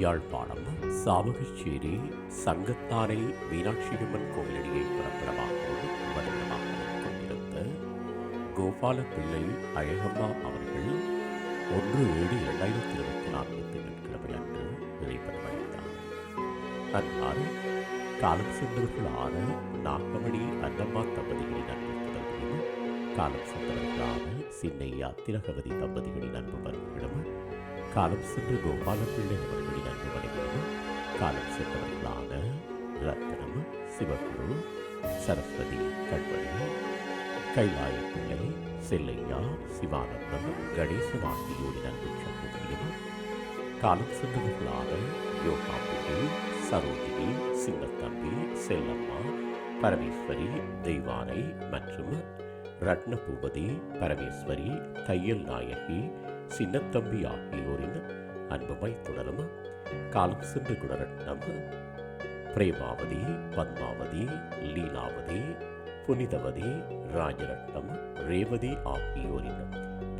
யாழ்ப்பாணம் சாவகச்சேரி சங்கத்தாரை மீனாட்சியம்மன் கோயிலடியை பிறப்பிடமாகவும் வதிவிடமாகவும் கொண்டிருந்த கோபால பிள்ளை அழகம்மா அவர்கள் ஒன்று ஏழு இரண்டாயிரத்தி இருபத்தி நான்கு திங்கட்கிழமை அன்று இறைப்படமடைந்தார் அன்னார் காலம் சென்றவர்களான நாகமணி அன்னம்மா தம்பதிகளின் அன்பு தொடர்பிலும் காலம் சென்றவர்களான சின்னையா திலகவதி தம்பதிகளின் அன்பு மருமகளும் காலம் சென்ற கோபால பிள்ளை அவர்களின் காலம் சென்றவர்களான ரத்தனம் சிவகுரு சரஸ்வதி கண்மணி கைலாய பிள்ளை செல்லையா சிவானந்தம் கணேசன் ஆகியோரின் அன்பு சகோதரியும் காலம் சென்றவர்களான யோகாம்பிகை சரோஜினி சிங்கத்தம்பி செல்லம்மா பரமேஸ்வரி தெய்வானை மற்றும் ரத்னபூபதி பரமேஸ்வரி தையல் நாயகி சின்னத்தம்பி ஆகியோரின் அன்புமாய் தொடரும் காலம் சென்று குணரட்னம் பிரேமாவதி பத்மாவதி லீலாவதி புனிதவதி ராஜரட்னம் ரேவதி ஆகியோரின்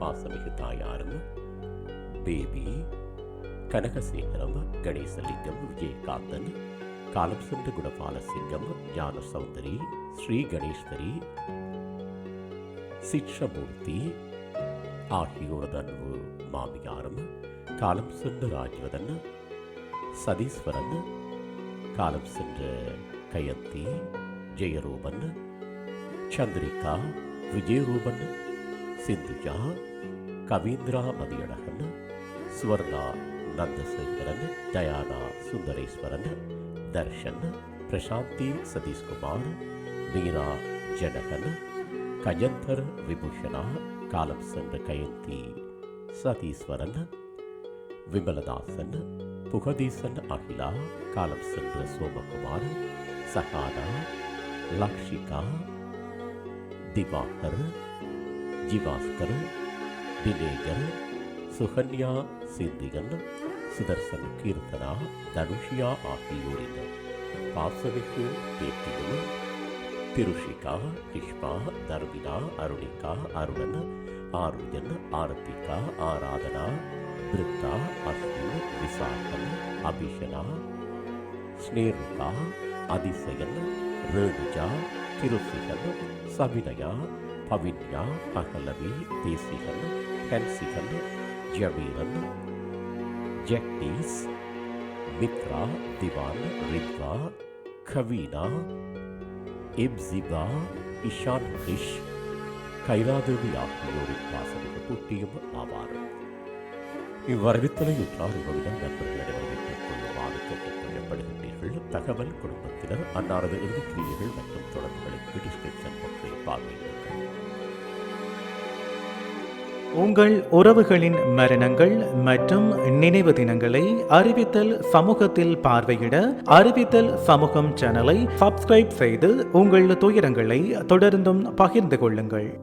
பாசமிகு தாயாரும் பேபி கனகசேகரம் கணேசலிங்கம் விஜயகாந்தன் காலம் சென்ற குணபாலசிங்கம் ஞான சௌந்தரி ஸ்ரீ கணேஸ்வரி சிக்ஷமூர்த்தி ஆகியோரது அன்பு மாமியாரும் காலம் சென்ற ராஜ்வதன் சதீஸ்வரன் காலம் சென்ற கயத்தி ஜெயரூபன் சந்திரிகா விஜயரூபன் சிந்துஜா கவீந்திரா மதியழகன் சுவர்ணா நந்தசேகரன் தயானா சுந்தரேஸ்வரன் தர்ஷன் பிரசாந்தி சதீஷ்குமார் மீனா ஜனகன் கஜந்தர் விபூஷணா காலம் சென்ற கயந்தி சதீஸ்வரன் விமலதாசன் புகதீசன் அகிலா காலம் சென்ற சோமகுமார் சஹானா லக்ஷிகா திவாகர் ஜிவாஸ்கர் தினேகர் சுகன்யா சிந்திகன் சுதர்சன் கீர்த்தனா தனுஷியா ஆகியோரின் பாசமிக்கு பேத்தியும் திருஷிகா கிஷ்மா தர்மினா அருணிகா அருணன் ஆருயன் ஆரத்திகா ஆராதனா වෘත්තා අස්වින විසාකන අභිෂණා ස්නේරුකා අධිසයන රණජා තිරුසිහන සවිනයා පවිඥා පහලවී දේසිහන හැන්සිහන ජවීරන ජැක්ටීස් මිත්‍රා දිවාන රිද්වා කවීනා එබ්සිබා ඉෂාන් ක්‍රිෂ් කෛරාදවි ආත්මයෝරින් වාසනක පුට්ටියම ආවාරයි. இவ்வரவித்தலை உற்றார் உறவினர் நண்பர்களிடம் கொள்ளுமாறு கேட்டுக் கொள்ளப்படுகின்றீர்கள் தகவல் குடும்பத்தினர் அன்னாரது இறுதிக்கிரியைகள் மற்றும் தொடர்புகளுக்கு டிஸ்கிரிப்ஷன் பற்றி பார்வையிடுங்கள். உங்கள் உறவுகளின் மரணங்கள் மற்றும் நினைவு தினங்களை அறிவித்தல் சமூகத்தில் பார்வையிட அறிவித்தல் சமூகம் சேனலை சப்ஸ்கிரைப் செய்து உங்கள் துயரங்களை தொடர்ந்தும் பகிர்ந்து கொள்ளுங்கள்.